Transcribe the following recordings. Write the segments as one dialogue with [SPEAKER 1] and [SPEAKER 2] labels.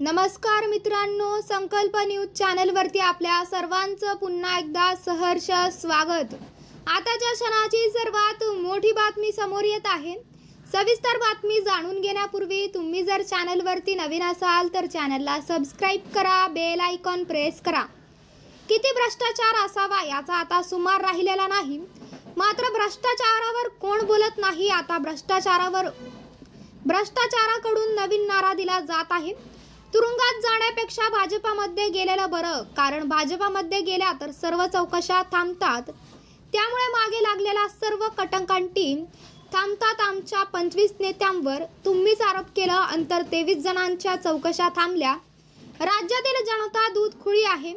[SPEAKER 1] नमस्कार मित्रांनो संकल्प न्यूज चॅनलवरती आपल्या सर्वांचं पुन्हा एकदा सहर्ष स्वागत. आताच्या क्षणाची सर्वात मोठी बातमी समोर येत आहे सविस्तर बातमी जाणून घेण्यापूर्वी तुम्ही जर चॅनलवरती नवीन असाल तर चॅनलला सबस्क्राईब करा बेल आयकॉन प्रेस करा. किती भ्रष्टाचार असावा याचा आता सुमार राहिलेला नाही मात्र भ्रष्टाचारावर कोण बोलत नाही आता भ्रष्टाचारावर भ्रष्टाचाराकडून नवीन नारा दिला जात आहे. तुरुंगात जाण्यापेक्षा भाजपामध्ये गेलेलं बरं. कारण भाजपामध्ये गेल्या तर सर्व चौकशा थांबतात. त्यामुळे मागे लागलेला सर्व कटंकांटी थांबतात आमच्या पंचवीस नेत्यांवर. तुम्हीच आरोप केलं अंतर तेवीस जणांच्या चौकशा थांबल्या. राज्यातील जनता दूध खुळी आहे.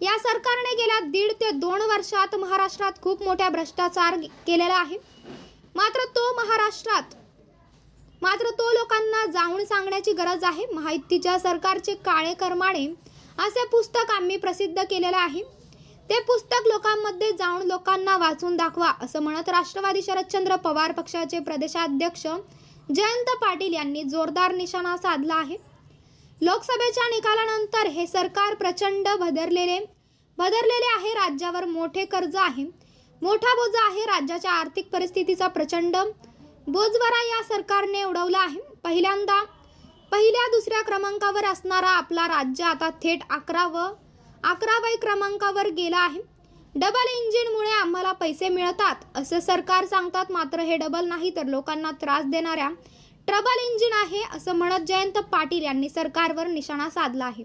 [SPEAKER 1] या सरकारने गेल्या दीड ते दोन वर्षात महाराष्ट्रात खूप मोठ्या भ्रष्टाचार केलेला आहे. मात्र तो महाराष्ट्रात मात्र तो लोकांना जाऊन सांगण्याची गरज आहे. माहितीच्या सरकारचे काळे करमाणे असे पुस्तक आम्ही प्रसिद्ध केलेलं आहे. ते पुस्तक लोकांमध्ये जाऊन लोकांना वाचून दाखवा असं म्हणत राष्ट्रवादी शरदचंद्र पवार पक्षाचे प्रदेशाध्यक्ष जयंत पाटील यांनी जोरदार निशाणा साधला आहे. लोकसभेच्या निकालानंतर हे सरकार प्रचंड भदरलेले भदरलेले आहे. राज्यावर मोठे कर्ज आहे. मोठा बोजा आहे. राज्याच्या आर्थिक परिस्थितीचा प्रचंड बोजवारा या सरकारने उडवला आहे. पहिल्यांदा पहिल्या दुसऱ्या क्रमांकावर असणारा आपला राज्य आता थेट अकरा व अकराव्या क्रमांकावर गेला आहे. डबल इंजिनमुळे आम्हाला पैसे मिळतात असं सरकार सांगतात. मात्र हे डबल नाही तर लोकांना त्रास देणाऱ्या ट्रबल इंजिन आहे असं म्हणत जयंत पाटील यांनी सरकारवर निशाणा साधला आहे.